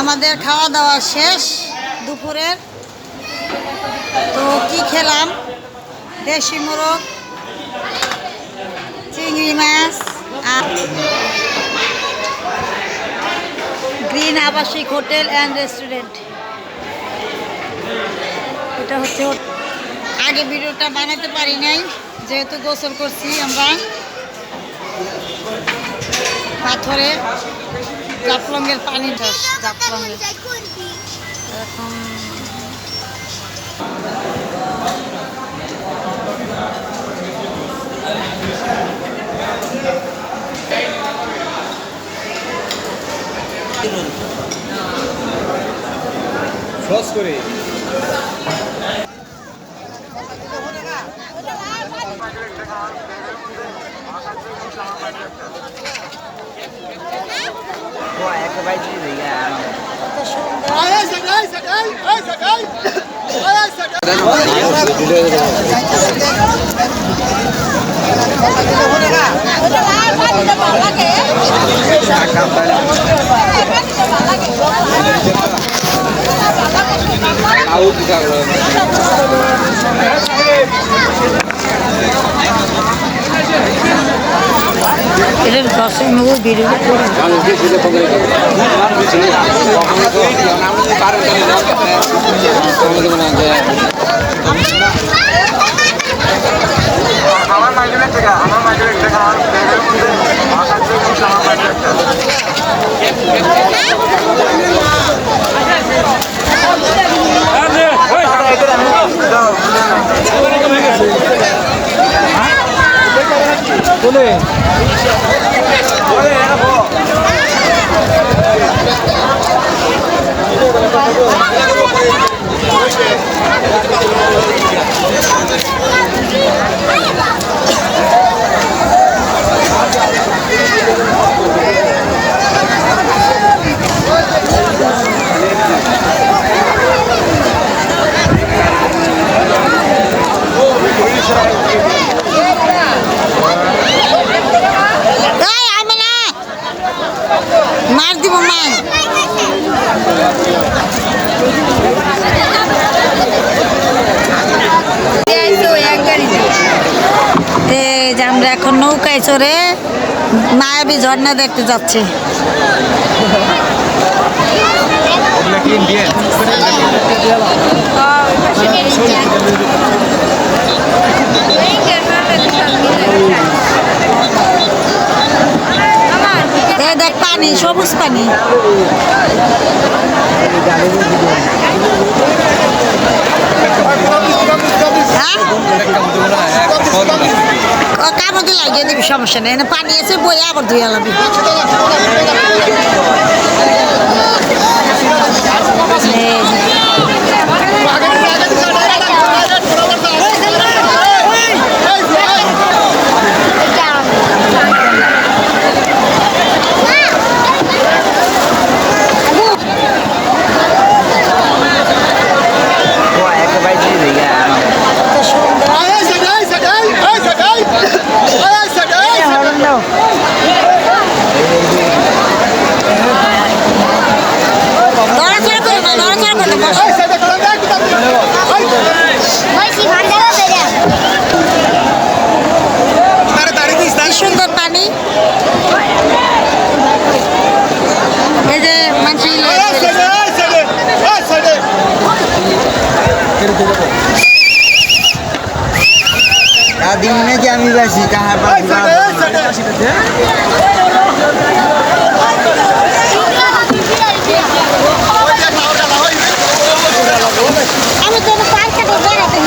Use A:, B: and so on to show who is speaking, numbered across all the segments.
A: আমাদের খাওয়া দাওয়া শেষ দুপুরের। তো কি খেলাম? দেশি মোরগ, চিংড়ি মাছ, আর গ্রিন আবাসিক হোটেল অ্যান্ড রেস্টুরেন্ট। এটা হচ্ছে আগে ভিডিওটা বানাতে পারি নাই, যেহেতু গোসল করছি আমরা। পাথরে। জাফলংয়ের পানি ধস জাফলংয়ের। এখন
B: সস করে।
A: কত সুন্দর এটার দশে মুখ ভিডিও
C: আমার
A: Come on, come on. ঝর্ণা দেখতে যাচ্ছি। দেখ পানি সবুজ পানি। কামড় লাগিয়ে দিবি সমস্যা নেই। পানি আছে বই আবার ধুয়ে আলাবি এই যে। কত সুন্দর নড়াচড়া করো না নড়াচড়া করো না বসো। কি সুন্দর পানি
D: প্রধানমন্ত্রী দিনে যে আমি বাসি কাহার
A: আমি তো পার্কে বেড়াতে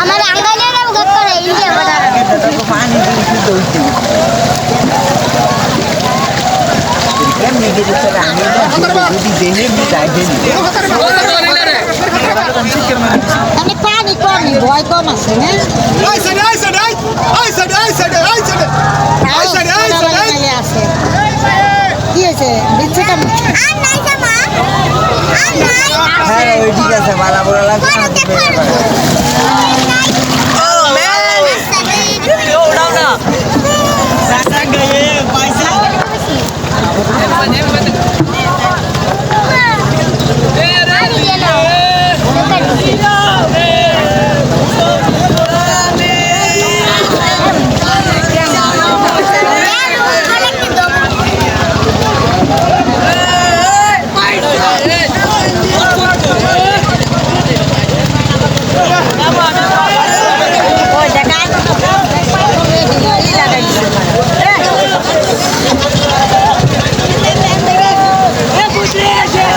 E: আমার
D: কেমনি গেছে স্যার আমি যদি নি
A: মানে ভয় কম আছে না কেমন
E: আর নাই নাই
D: হ্যাঁ ওই ঠিক আছে মালা বড় লাগছে না তো বেড়ে পারে
A: ওই দেখা লাগাই দিচ্ছে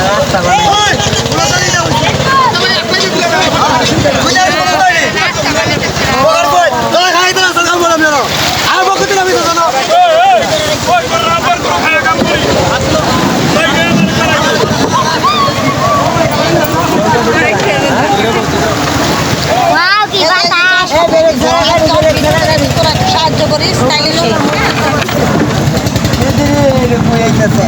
D: রাস্তা ভালো
E: ওয়াও কি বাতাস
A: তোরা একটু সাহায্য করিস তাইলে সে
D: এদিকে হয়ে যাচ্ছে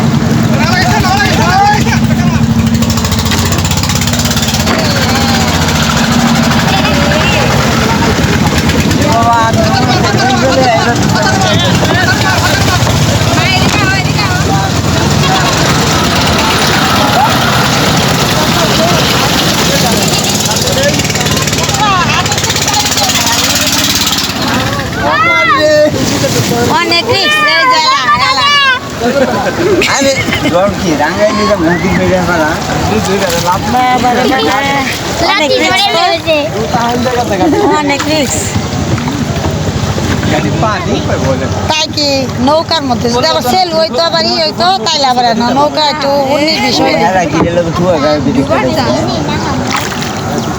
A: অনেক রিক্স এই জায়গা এলা।
D: আরে গরম কি রাঙ্গাই দিলে মুখি বেড়ে ফেলা
E: ধরে রয়েছে
A: অনেক রিক্স
B: পানি বলে
A: তাই কি? নৌকার মধ্যে যদি আবার সেল হইতো আবার ই হইতো তাইলে আবার না নৌকা একটু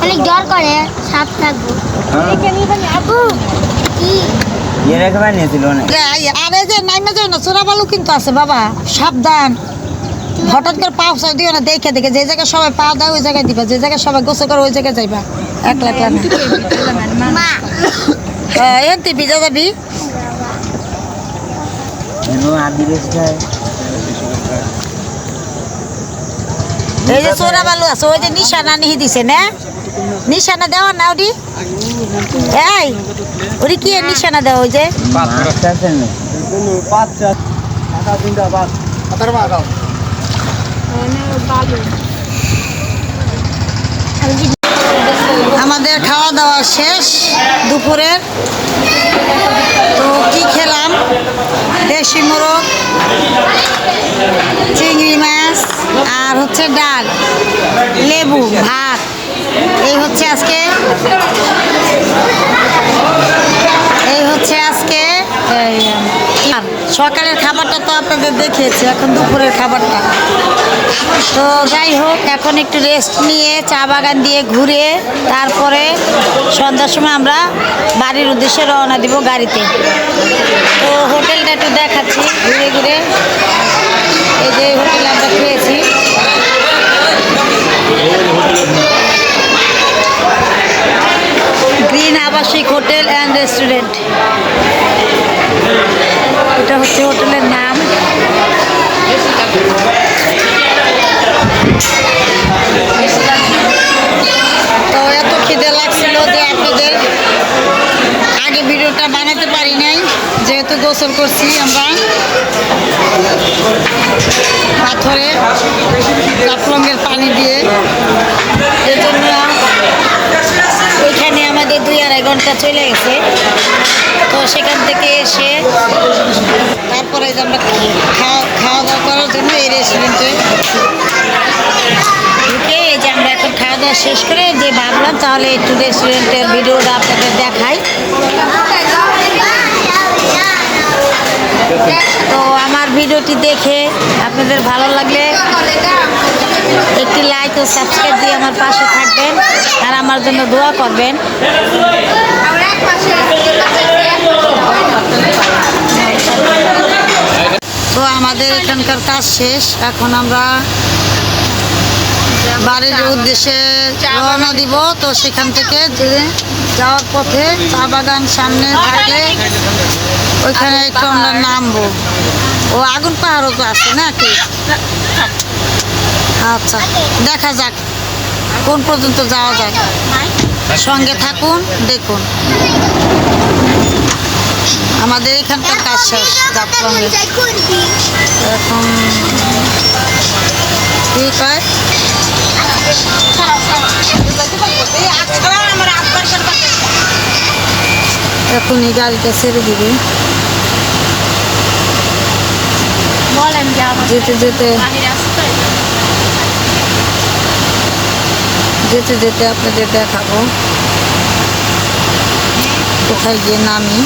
E: অনেক জ্বর করে সাপ থাকব
A: আরে যে নাইমে যাও না চোরা বালু কিন্তু আছে বাবা। সাবধান। হঠাৎ করে দিও না দেখে দেখে। যে জায়গায় সবাই পা দেয় ওই জায়গায় দিবা। যে জায়গায় সবাই গোসল করে ওই জায়গায় যাইবা। একলা একলা না।
E: মা।
A: ভিজা যাবি? এই যে চোরা বালু আছে ওই যে নিশানা নিহি দিছে না? নিশানা দেওয়া না ওটি এই ওটি কি এর নিশানা দেওয়া
D: না
A: আমাদের খাওয়া দাওয়া শেষ দুপুরের। তো কি খেলাম? দেশি মোরগ, চিংড়ি মাছ, আর হচ্ছে ডাল, লেবু, ভাত। এই হচ্ছে আজকে এই হচ্ছে আজকে সকালের খাবারটা তো আপনাদের দেখিয়েছি, এখন দুপুরের খাবারটা। তো যাই হোক, এখন একটু রেস্ট নিয়ে চা বাগান দিয়ে ঘুরে তারপরে সন্ধ্যার সময় আমরা বাড়ির উদ্দেশ্যে রওনা দিব গাড়িতে। তো হোটেলটা একটু দেখাচ্ছি, ঘুরে ঘুরে। এই যে হোটেলে আমরা খেয়েছি গ্রিন আবাসিক হোটেল অ্যান্ড রেস্টুরেন্ট। এটা হচ্ছে হোটেলের নাম। তো এত খিদে লাগছিল যে আপনাদের আগে ভিডিওটা বানাতে পারি নাই, যেহেতু গোসল করছি আমরা। পাথরে জাফলংয়ের পানি দিয়ে। এজন্য ওইখানে আমাদের ঘণ্টা চলে গেছে। তো সেখান থেকে এসে তারপরে যে আমরা খাওয়া খাওয়া দাওয়া করার জন্য এই রেস্টুরেন্টে ঢুকে এই যে আমরা এখন খাওয়া দাওয়া শেষ করে যে ভাবলাম তাহলে একটু রেস্টুরেন্টের ভিডিওটা আপনাদের দেখাই। তো আমার ভিডিওটি দেখে আপনাদের ভালো লাগলে একটি লাইক ও সাবস্ক্রাইব দিয়ে আমার পাশে থাকবেন আর আমার জন্য দোয়া করবেন। তো আমাদের এখানকার কাজ শেষ। এখন আমরা বাড়ির উদ্দেশ্যে রওনা দিব। তো সেখান থেকে যাওয়ার পথে চা বাগান সামনে থাকলে ওইখানে একটু আমরা নামবো। ও আগুন পাহাড়ও তো আছে নাকি? আচ্ছা দেখা যাক কোন পর্যন্ত যাওয়া যায়। সঙ্গে থাকুন দেখুন। আমাদের এখানকার কাজ শেষ জাফলংয়ের এখন ঠিক হয় এখনই গাড়িটা ছেড়ে দিবে।
E: বলেন
A: যেতে যেতে যেতে যেতে আপনাদের দেখাবো। কোথায় গিয়ে নামি।